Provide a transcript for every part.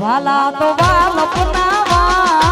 વાલા તો વાલ અપનાવા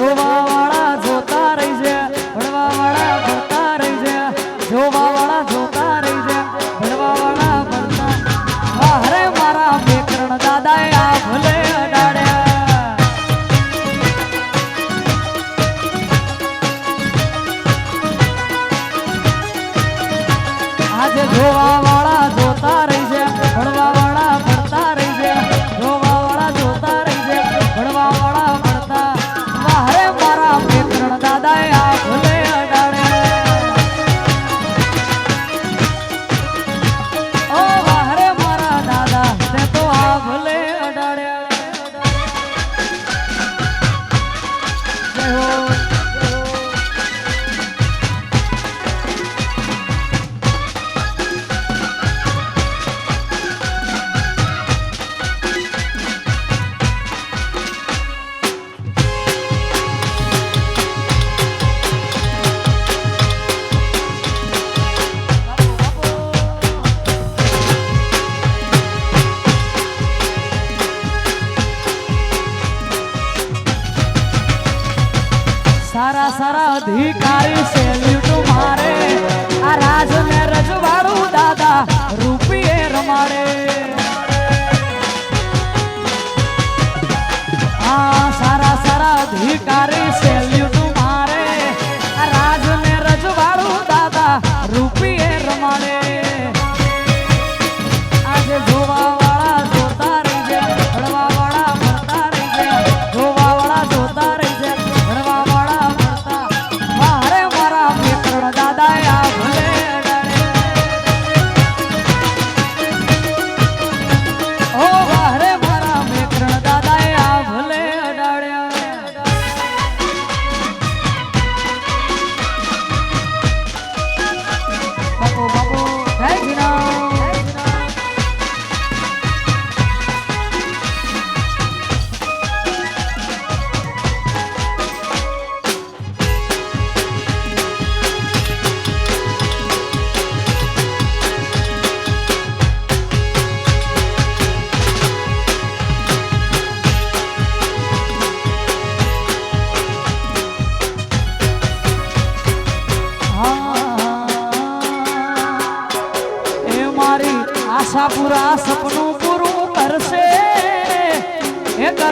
তোমার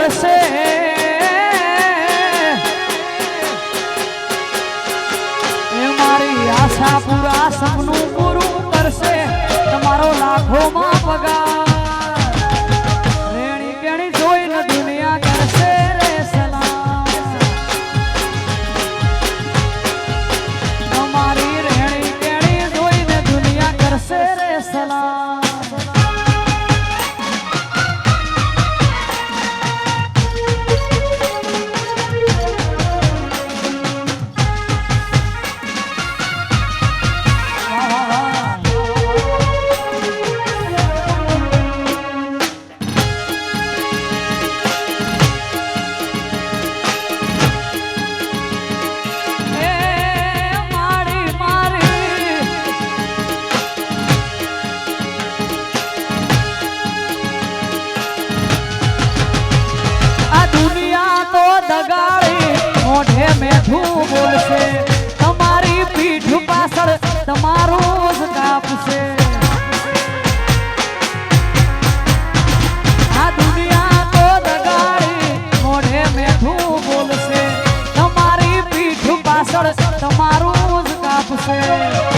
હશે એ મારી આશા પૂરા સપનું પૂરું કરશે. તમારો લાખોમાં પગાર તમારું જ કાપશે.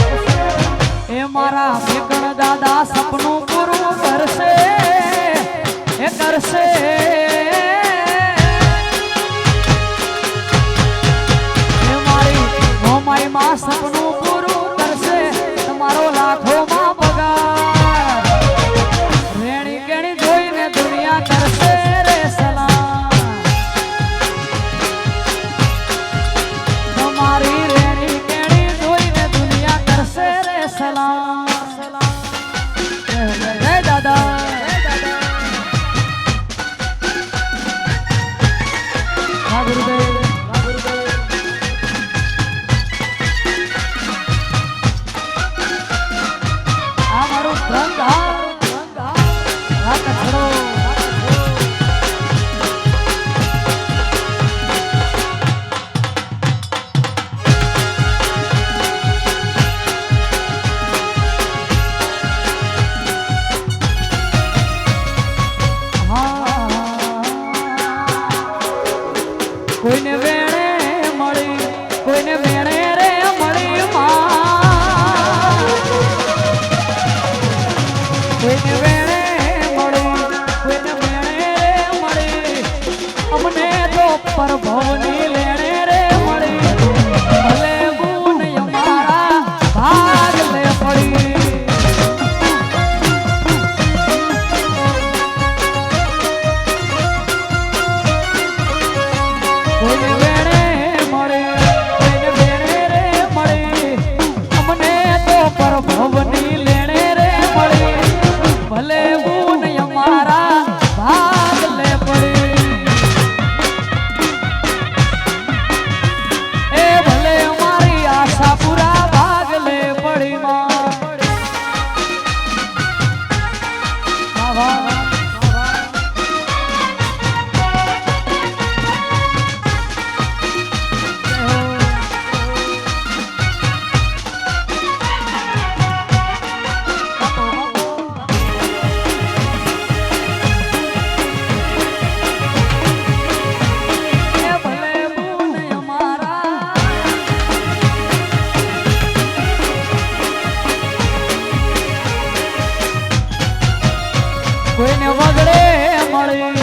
કોઈને વગડે મળી.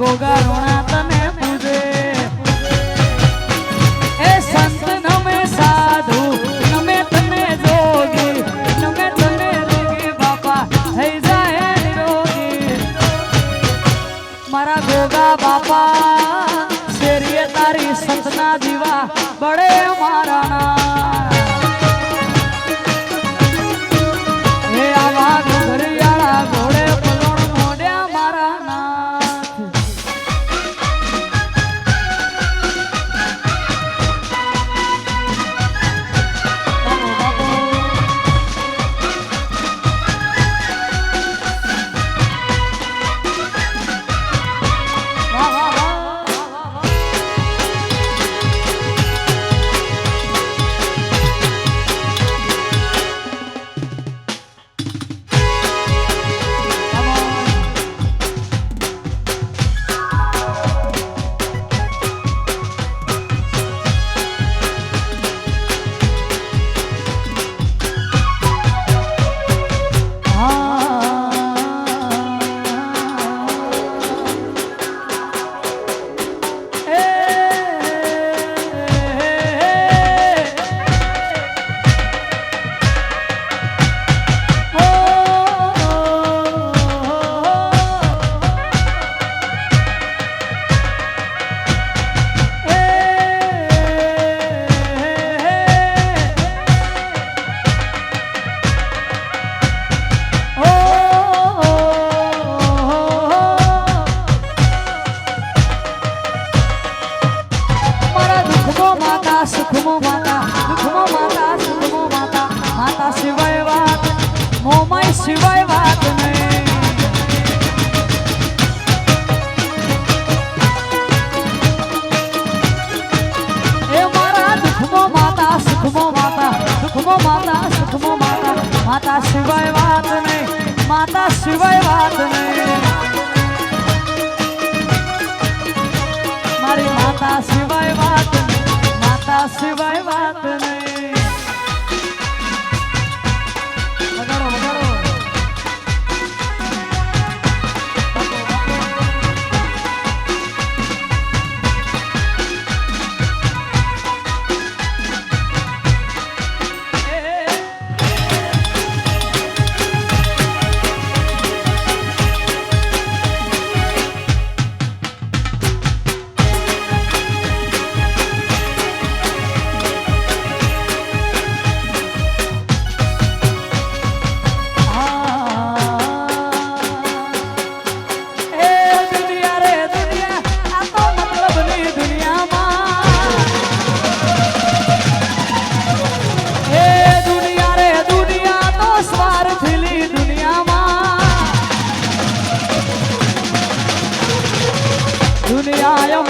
Gogaro. માતા સિવાય વાત નહીં, માતા સિવાય વાત નહીં. મારી માતા સિવાય વાત માતા સિવાય વાત નહીં.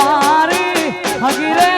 તારી હગીરે